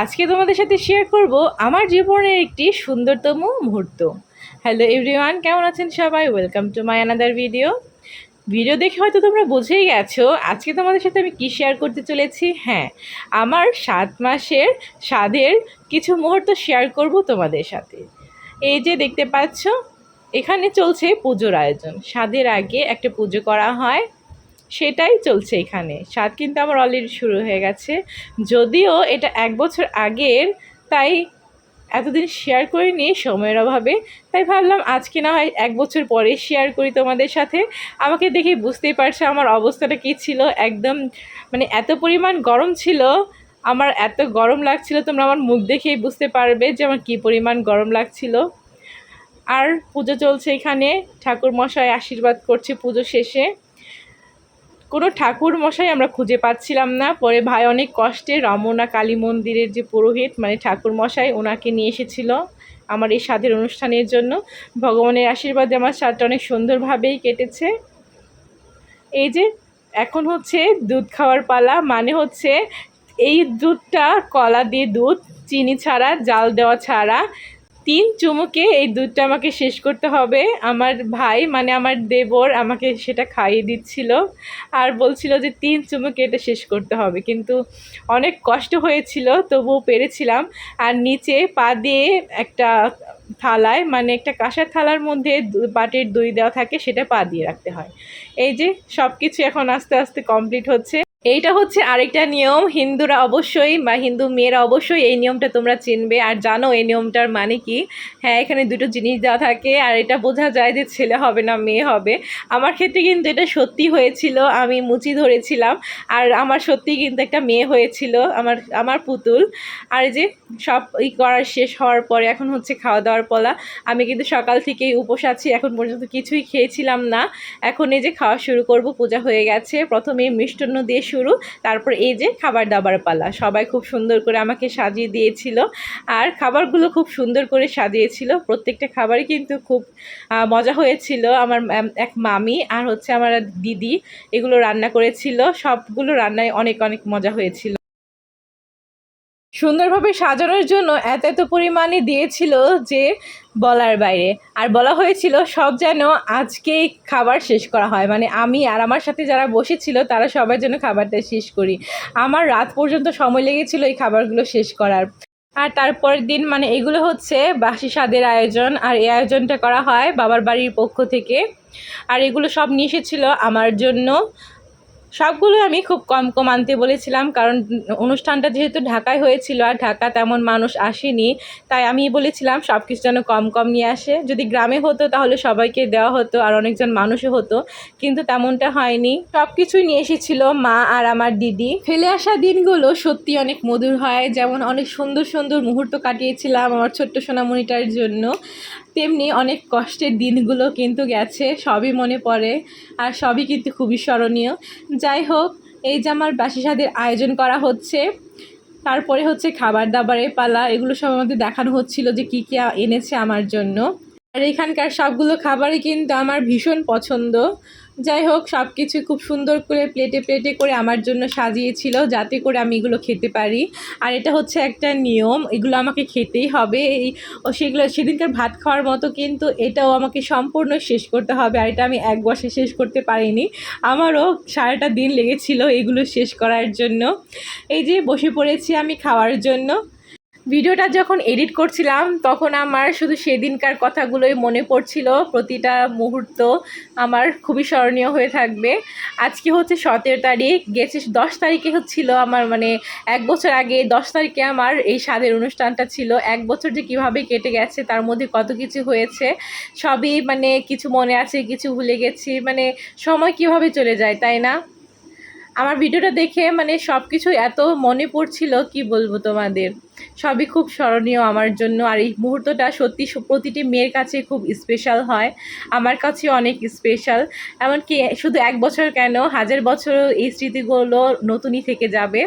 আজকে তোমাদের সাথে শেয়ার করব আমার জীবনের একটি সুন্দরতম মুহূর্ত। হ্যালো এভরিওয়ান কেমন আছেন সবাই? Welcome to my another video video দেখে হয়তো তোমরা বুঝেই গেছো, আজকে তোমাদের সাথে আমি কী শেয়ার করতে চলেছি? হ্যাঁ আমার সাত মাসের স্বাদের কিছু মুহূর্ত শেয়ার করব তোমাদের সাথে। এই যে দেখতে পাচ্ছ, এখানে চলছে পুজোর আয়োজন। স্বাদের আগে একটা পুজো করা হয়। সেটাই চলছে এখানে। স্বাদ কিন্তু আমার অলরেডি শুরু হয়ে গেছে। যদিও এটা এক বছর আগের, তাই এতদিন শেয়ার করিনি সময়ের অভাবে। তাই ভাবলাম আজকে না হয় এক বছর পরে শেয়ার করি তোমাদের সাথে। আমাকে দেখে বুঝতেই পারছ আমার অবস্থাটা কী ছিল। একদম মানে এত পরিমাণ গরম ছিল, আমার এত গরম লাগছিল, তোমরা আমার মুখ দেখেই বুঝতে পারবে যে আমার কী পরিমাণ গরম লাগছিল। আর পুজো চলছে এখানে ঠাকুর মশাই আশীর্বাদ করছে পুজো শেষে। কোনো ঠাকুর মশাই আমরা খুঁজে পাচ্ছিলাম না। পরে ভাই অনেক কষ্টে রমনা কালী মন্দিরের যে পুরোহিত মানে ঠাকুর মশাই ওনাকে নিয়ে এসেছিল আমার এই স্বাদের অনুষ্ঠানের জন্য। ভগবানের আশীর্বাদে আমার স্বাদটা অনেক সুন্দরভাবেই কেটেছে। এই যে, এখন হচ্ছে দুধ খাওয়ার পালা মানে হচ্ছে এই দুধটা কলা দিয়ে দুধ, চিনি ছাড়া, জাল দেওয়া ছাড়া তিন চুমুকে এই দুধটা আমাকে শেষ করতে হবে। আমার ভাই মানে আমার দেবর আমাকে সেটা খাইয়ে দিচ্ছিল আর বলছিল যে তিন চুমুকে এটা শেষ করতে হবে। কিন্তু অনেক কষ্ট হয়েছিল, তবুও পেরেছিলাম। আর নিচে পা দিয়ে একটা থালায় মানে একটা কাঁসার থালার মধ্যে বাটির দই দেওয়া থাকে, সেটা পা দিয়ে রাখতে হয়। এই যে সব কিছু এখন আস্তে আস্তে কমপ্লিট হচ্ছে। এইটা হচ্ছে আরেকটা নিয়ম। হিন্দুরা অবশ্যই বা হিন্দু মেয়েরা অবশ্যই এই নিয়মটা তোমরা চিনবে। আর জানো এই নিয়মটার মানে কি? হ্যাঁ এখানে দুটো জিনিস দেওয়া থাকে আর এটা বোঝা যায় যে ছেলে হবে না মেয়ে হবে। আমার ক্ষেত্রে কিন্তু এটা সত্যি হয়েছিল, আমি মুচি ধরেছিলাম। আর আমার সত্যি কিন্তু একটা মেয়ে হয়েছিল, আমার আমার পুতুল। আর যে সব ই করার শেষ হওয়ার পরে এখন হচ্ছে খাওয়া দাওয়ার পলা। আমি কিন্তু সকাল থেকেই উপোস আছি, এখন পর্যন্ত কিছুই খেয়েছিলাম না। এখন এই যে খাওয়া শুরু করব, পূজা হয়ে গেছে। প্রথমে মিষ্টান্ন দিয়ে শুরু। তারপর এই যে খাবার দাবার পালা, সবাই খুব সুন্দর করে আমাকে সাজিয়ে দিয়েছিল। আর খাবারগুলো খুব সুন্দর করে সাজিয়েছিল। প্রত্যেকটা খাবারই কিন্তু খুব মজা হয়েছিল। আমার এক মামি আর হচ্ছে আমার দিদি এগুলো রান্না করেছিল। সবগুলো রান্নায় অনেক অনেক মজা হয়েছিল। সুন্দরভাবে সাজানোর জন্য এত এত পরিমাণে দিয়েছিল যে বলার বাইরে। আর বলা হয়েছিল সব যেন আজকেই খাবার শেষ করা হয়। মানে আমি আর আমার সাথে যারা বসেছিল, তারা সবার জন্য খাবারটা শেষ করি। আমার রাত পর্যন্ত সময় লেগেছিল এই খাবারগুলো শেষ করার। আর তারপরের দিন মানে এগুলো হচ্ছে বাসি স্বাদের আয়োজন। আর এই আয়োজনটা করা হয় বাবার বাড়ির পক্ষ থেকে। আর এগুলো সব নিয়ে এসেছিল আমার জন্য। সবগুলো আমি খুব কম কম আনতে বলেছিলাম, কারণ অনুষ্ঠানটা যেহেতু ঢাকায় হয়েছিল আর ঢাকা তেমন মানুষ আসেনি, তাই আমি বলেছিলাম সব কিছু যেন কম কম নিয়ে আসে। যদি গ্রামে হতো তাহলে সবাইকে দেওয়া হতো আর অনেকজন মানুষও হতো, কিন্তু তেমনটা হয়নি। সব কিছুই নিয়ে এসেছিল মা আর আমার দিদি। ফেলে আসা দিনগুলো সত্যি অনেক মধুর হয়, যেমন অনেক সুন্দর সুন্দর মুহূর্ত কাটিয়েছিলাম আমার ছোট্ট সোনামণিটার জন্য। তেমনি অনেক কষ্টের দিনগুলো কিন্তু গেছে, সবই মনে পড়ে আর সবই কিন্তু খুবই স্মরণীয়। যাই হোক, এই যে আমার বাসি স্বাদের আয়োজন করা হচ্ছে, তারপরে হচ্ছে খাবার দাবারের পালা, এগুলো সব আমাদের দেখানো হচ্ছিল যে কী কী এনেছে আমার জন্য। আর এখানকার সবগুলো খাবারই কিন্তু আমার ভীষণ পছন্দ। যাই হোক সব কিছু খুব সুন্দর করে প্লেটে প্লেটে করে আমার জন্য সাজিয়েছিল যাতে করে আমি এগুলো খেতে পারি। আর এটা হচ্ছে একটা নিয়ম, এগুলো আমাকে খেতেই হবে। এই ও সেগুলো সেদিনকার ভাত খাওয়ার মতো কিন্তু এটাও আমাকে সম্পূর্ণ শেষ করতে হবে আর এটা আমি এক বসে শেষ করতে পারিনি। আমারও সারাটা দিন লেগেছিল এগুলো শেষ করার জন্য। এই যে বসে পড়েছি আমি খাওয়ার জন্য। ভিডিওটা যখন এডিট করছিলাম, তখন আমার শুধু সেদিনকার কথাগুলোই মনে পড়ছিল। প্রতিটা মুহূর্ত আমার খুবই স্মরণীয় হয়ে থাকবে। আজকে হচ্ছে সতেরো তারিখ, গেছে দশ তারিখে হচ্ছিল আমার মানে এক বছর আগে দশ তারিখে আমার এই স্বাদের অনুষ্ঠানটা ছিল। এক বছর যে কীভাবে কেটে গেছে, তার মধ্যে কত কিছু হয়েছে, সবই মানে কিছু মনে আছে, কিছু ভুলে গেছি। মানে সময় কীভাবে চলে যায়, তাই না? আমার ভিডিওটা দেখে মানে সব কিছু এত মনে পড়ছিল, কি বলব তোমাদের? সবই খুব স্মরণীয় আমার জন্য। আর এই মুহূর্তটা সত্যি প্রতিটি মেয়ের কাছে খুব স্পেশাল হয়। আমার কাছে অনেক স্পেশাল এমনকি শুধু এক বছর কেন, হাজার বছর এই স্মৃতিগুলো নতুনই থেকে যাবে।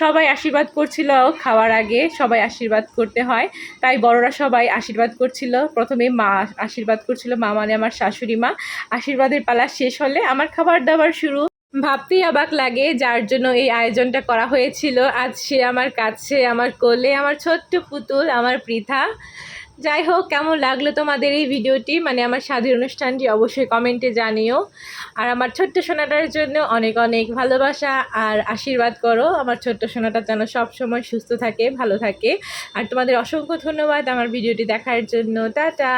সবাই আশীর্বাদ করছিল খাওয়ার আগে, সবাই আশীর্বাদ করতে হয়। তাই বড়রা সবাই আশীর্বাদ করছিল। প্রথমে মা আশীর্বাদ করছিল, মা মানে আমার শাশুড়ি মা। আশীর্বাদের পালা শেষ হলে আমার খাবার দাবার শুরু। ভাবতেই অবাক লাগে যার জন্য এই আয়োজনটা করা হয়েছিল। আজ সে আমার কাছে, আমার কোলে, আমার ছোট্ট পুতুল, আমার পৃথা যাই হোক, কেমন লাগল তোমাদের এই ভিডিওটি? মানে আমার স্বাধীন অনুষ্ঠানটি অবশ্যই কমেন্টে জানিও। আর আমার ছোট্ট সোনাটার জন্য অনেক অনেক ভালোবাসা আর আশীর্বাদ করো। আমার ছোট্ট সোনাটা যেন সবসময় সুস্থ থাকে, ভালো থাকে। আর তোমাদের অসংখ্য ধন্যবাদ আমার ভিডিওটি দেখার জন্য। টাটা!